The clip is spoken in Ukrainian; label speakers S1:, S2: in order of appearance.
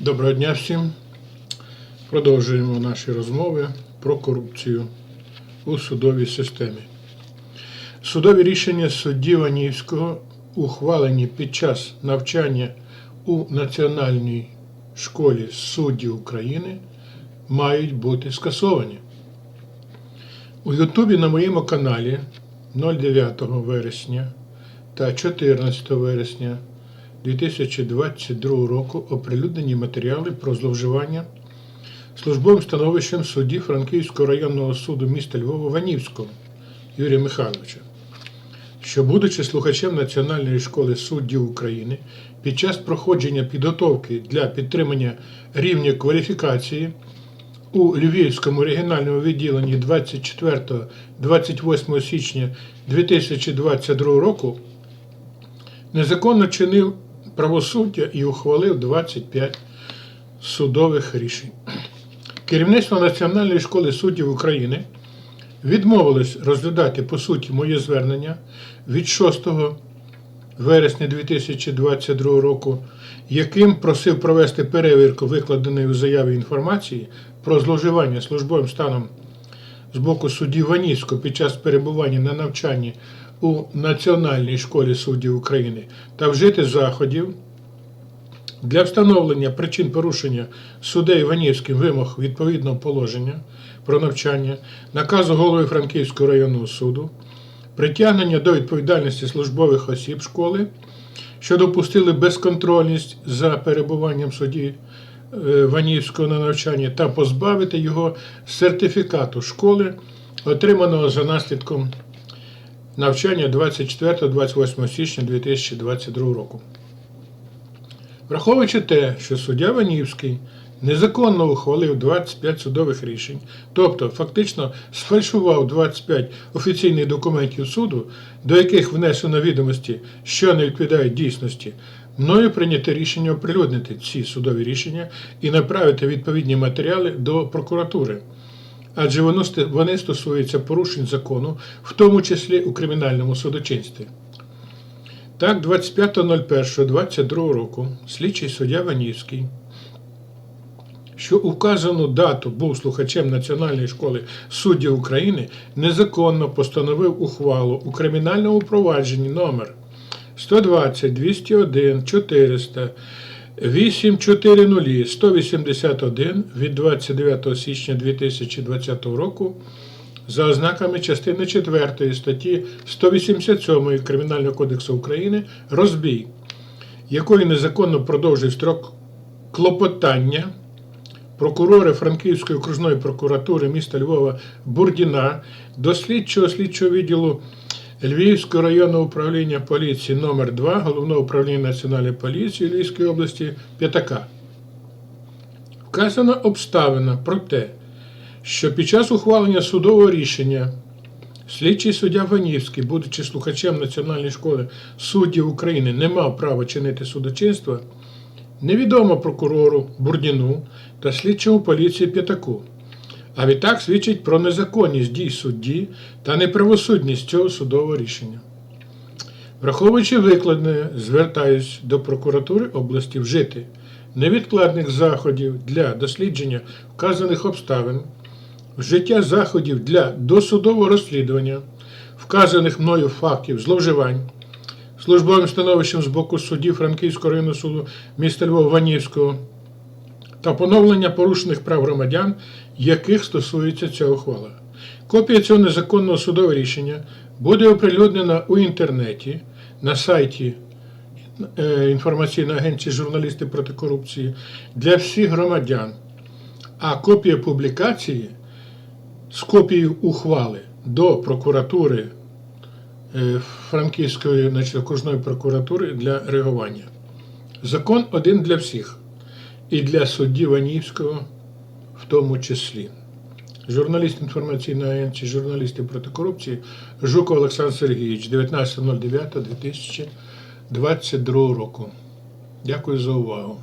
S1: Доброго дня всім. Продовжуємо наші розмови про корупцію у судовій системі. Судові рішення судді Ванівського, ухвалені під час навчання у Національній школі суддів України, мають бути скасовані. У Ютубі на моєму каналі 09 вересня та 14 вересня 2022 року оприлюднені матеріали про зловживання службовим становищем судді Франківського районного суду міста Львова Ванівського Юрія Михайловича, що, будучи слухачем Національної школи суддів України, під час проходження підготовки для підтримання рівня кваліфікації у Львівському регіональному відділенні 24-28 січня 2022 року незаконно чинив правосуддя і ухвалив 25 судових рішень. Керівництво Національної школи суддів України відмовилось розглядати по суті моє звернення від 6 вересня 2022 року, яким просив провести перевірку викладеної у заяві інформації про зловживання службовим станом з боку судді Ваніцького під час перебування на навчанні у Національній школі суддів України та вжити заходів для встановлення причин порушення суддею Іванівським вимог відповідного положення про навчання, наказу голови Франківського районного суду, притягнення до відповідальності службових осіб школи, що допустили безконтрольність за перебуванням судді е, Ванівського на навчанні та позбавити його сертифікату школи, отриманого за наслідком навчання 24-28 січня 2022 року. Враховуючи те, що суддя Ванівський незаконно ухвалив 25 судових рішень, тобто фактично сфальшував 25 офіційних документів суду, до яких внесено відомості, що не відповідають дійсності, мною прийнято рішення оприлюднити ці судові рішення і направити відповідні матеріали до прокуратури. Адже вони стосуються порушень закону, в тому числі у кримінальному судочинстві. Так, 25.01.22 року слідчий суддя Ванівський, що у вказану дату був слухачем Національної школи суддів України, незаконно постановив ухвалу у кримінальному провадженні номер 120 201 400 840 181 від 29 січня 2020 року за ознаками частини 4 статті 187 Кримінального кодексу України розбій, якою незаконно продовжив строк клопотання прокурора Франківської окружної прокуратури міста Львова Бурдіна до слідчого слідчого відділу Львівського районного управління поліції номер 2 Головного управління Національної поліції Львівської області П'ятака. Вказана обставина про те, що під час ухвалення судового рішення слідчий суддя Ванівський, будучи слухачем Національної школи суддів України, не мав права чинити судочинство, невідомо прокурору Бурдіну та слідчому поліції П'ятаку. А відтак свідчить про незаконність дій судді та неправосудність цього судового рішення. Враховуючи викладне, звертаюсь до прокуратури області вжити невідкладних заходів для дослідження вказаних обставин, вжиття заходів для досудового розслідування вказаних мною фактів зловживань службовим становищем з боку судді Франківського районного суду міста Львова Ванівського та поновлення порушених прав громадян, яких стосується ця ухвала. Копія цього незаконного судового рішення буде оприлюднена у інтернеті на сайті е, інформаційної агенції журналісти проти корупції для всіх громадян. А копія публікації з копією ухвали до прокуратури е, Франківської окружної прокуратури для реагування. Закон один для всіх і для судді Ванівського в тому числі. Журналіст інформаційної агенції, журналісти проти корупції Жуков Олександр Сергійович, 19.09.2022 року. Дякую за увагу.